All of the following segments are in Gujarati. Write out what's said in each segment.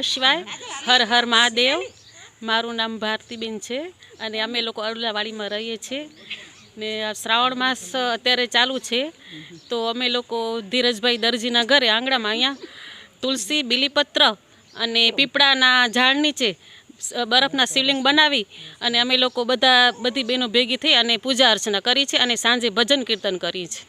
નમઃ શિવાય. હર હર મહાદેવ. મારું નામ ભારતીબેન છે અને અમે લોકો અરલાવાડીમાં રહીએ છીએ. ને શ્રાવણ માસ અત્યારે ચાલુ છે. તો અમે લોકો ધીરજભાઈ દરજીના ઘરે આંગણામાં અહીંયા તુલસી, બીલીપત્ર અને પીપળાના ઝાડ નીચે બરફના શિવલિંગ બનાવી અને અમે લોકો બધા બધી બહેનો ભેગી થઈ અને પૂજા અર્ચના કરી છે અને સાંજે ભજન કીર્તન કરી છે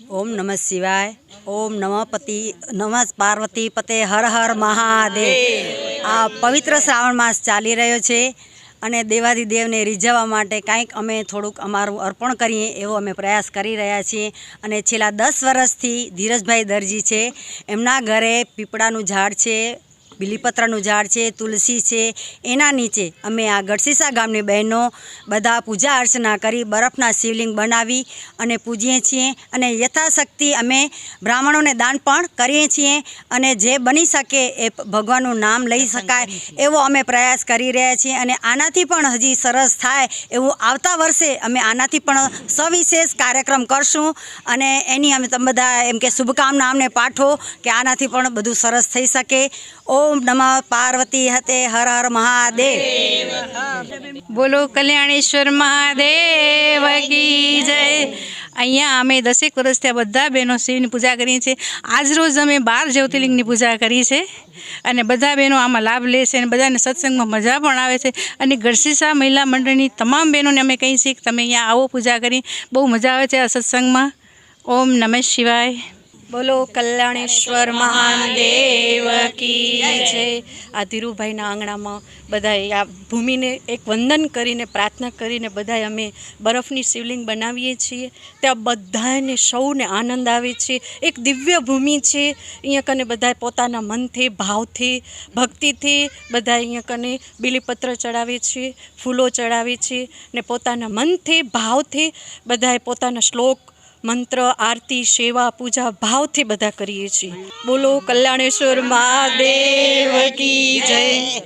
ઓમ નમઃ શિવાય, ઓમ નમઃ પતિ, નમઃ પાર્વતી પતે, હર હર મહાદેવ. આ પવિત્ર શ્રાવણ માસ ચાલી રહ્યો છે અને દેવાદિદેવને રીઝવવા માટે કાંઈક અમે થોડુંક અમારું અર્પણ કરીએ એવો અમે પ્રયાસ કરી રહ્યા છીએ. અને છેલ્લા દસ વર્ષથી ધીરજભાઈ દરજી છે. એમના ઘરે પીપળાનું ઝાડ છે બીલીપત્રનું ઝાડ છે તુલસી છે એના નીચે અમે આ ગઢસીસા ગામની બહેનો બધા પૂજા અર્ચના કરી બરફના શિવલિંગ બનાવી અને પૂજીએ છીએ અને યથાશક્તિ અમે બ્રાહ્મણોને દાન પણ કરીએ છીએ અને જે બની શકે એ ભગવાનનું નામ લઈ શકાય એવો અમે પ્રયાસ કરી રહ્યા છીએ અને આનાથી પણ હજી સરસ થાય એવું આવતા વર્ષે અમે આનાથી પણ સવિશેષ કાર્યક્રમ કરશું અને એની અમે તમે બધા એમ કે શુભકામના અમને પાઠો કે આનાથી પણ બધું સરસ થઈ શકે. ઓમ નમઃ પાર્વતી હતે હર હર મહાદેવ. બોલો કલ્યાણેશ્વર મહાદેવ જય. અહીંયા અમે દસેક વર્ષથી આ બધા બહેનો શિવની પૂજા કરીએ છીએ. આજ રોજ અમે બાર જ્યોતિર્લિંગની પૂજા કરી છે અને બધા બહેનો આમાં લાભ લે છે અને બધાને સત્સંગમાં મજા પણ આવે છે. અને ગઢસીસા મહિલા મંડળની તમામ બહેનોને અમે કહીએ છીએ કે તમે અહીંયા આવો પૂજા કરી. બહુ મજા આવે છે આ સત્સંગમાં. ઓમ નમઃ શિવાય. બોલો કલ્યાણેશ્વર મહાદેવ કી જય આ ધીરુભાઈના આંગણામાં બધાએ આ ભૂમિને એક વંદન કરીને પ્રાર્થના કરીને બધાએ અમે બરફની શિવલિંગ બનાવીએ છીએ. ત્યાં બધાને સૌને આનંદ આવે છે. એક દિવ્ય ભૂમિ છે. અહીંયા કને બધાએ પોતાના મનથી ભાવથી ભક્તિથી બધા અહીંયા કને બીલીપત્ર ચડાવે છે ફૂલો ચડાવે છે ને પોતાના મનથી ભાવથી બધાએ પોતાના શ્લોક મંત્ર આરતી સેવા પૂજા ભાવથી બધા કરીએ છીએ. બોલો કલ્યાણેશ્વર મહાદેવ કી જય.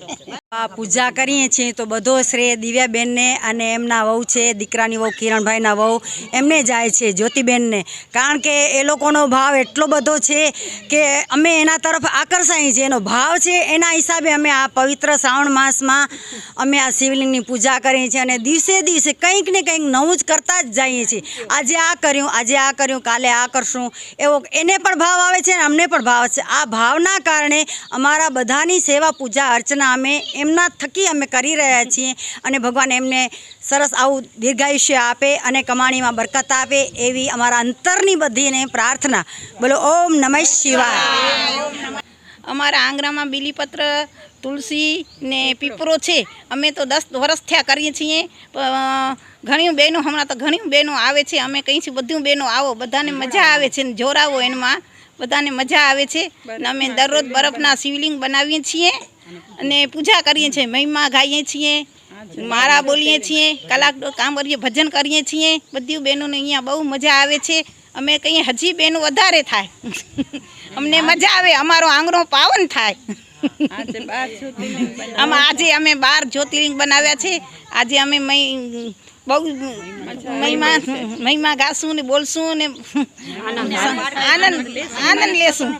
પૂજા કરીએ છીએ તો બધો શ્રેય દિવ્યાબેનને અને એમના વહુ છે, દીકરાની વહુ કિરણભાઈના વહુ, એમને જાય છે જ્યોતિબેનને. કારણ કે એ લોકોનો ભાવ એટલો બધો છે કે અમે એના તરફ આકર્ષાઈએ છીએ. એનો ભાવ છે એના હિસાબે અમે આ પવિત્ર શ્રાવણ માસમાં અમે આ શિવલિંગની પૂજા કરીએ છીએ અને દિવસે દિવસે કંઈક ને કંઈક નવું જ કરતા જ જઈએ છીએ. આજે આ કર્યું, આજે આ કર્યું, કાલે આ કરશું. એવો એને પણ ભાવ આવે છે અને અમને પણ ભાવ છે. આ ભાવના કારણે અમારા બધાની સેવા પૂજા અર્ચના અમે એમના થકી અમે કરી રહ્યા છીએ અને ભગવાન એમને સરસ આવું દીર્ઘાયુષ્ય આપે અને કમાણીમાં બરકત આપે એવી અમારા અંતરની બધીને પ્રાર્થના. બોલો, ઓમ નમઃ શિવાય. અમારા આંગણામાં બીલીપત્ર તુલસી ને પીપરો છે. અમે તો દસ વર્ષ થયા કરીએ છીએ. ઘણી બહેનો, હમણાં તો ઘણી બહેનો આવે છે. અમે છીએ બધું બહેનો આવો, બધાને મજા આવે છે. ને જોરાવો એમાં. બધાને મજા આવે છે. અમે દરરોજ બરફના શિવલિંગ બનાવીએ છીએ. અને પૂજા કરીએ છીએ, મહિમા ગાઈએ છીએ મારા બોલીએ છીએ, કલાક કામ કરીએ, ભજન કરીએ છીએ, બધી બહેનોને અહીંયા બહુ મજા આવે છે. અમે કહીએ, હજી બહેનો વધારે થાય. અમને મજા આવે, અમારો આંગણો પાવન થાય. આમાં આજે અમે બાર જ્યોતિર્લિંગ બનાવ્યા છે. આજે અમે બહુ મહિમા મહિમા ગાશું ને બોલશું ને આનંદ આનંદ લેશું.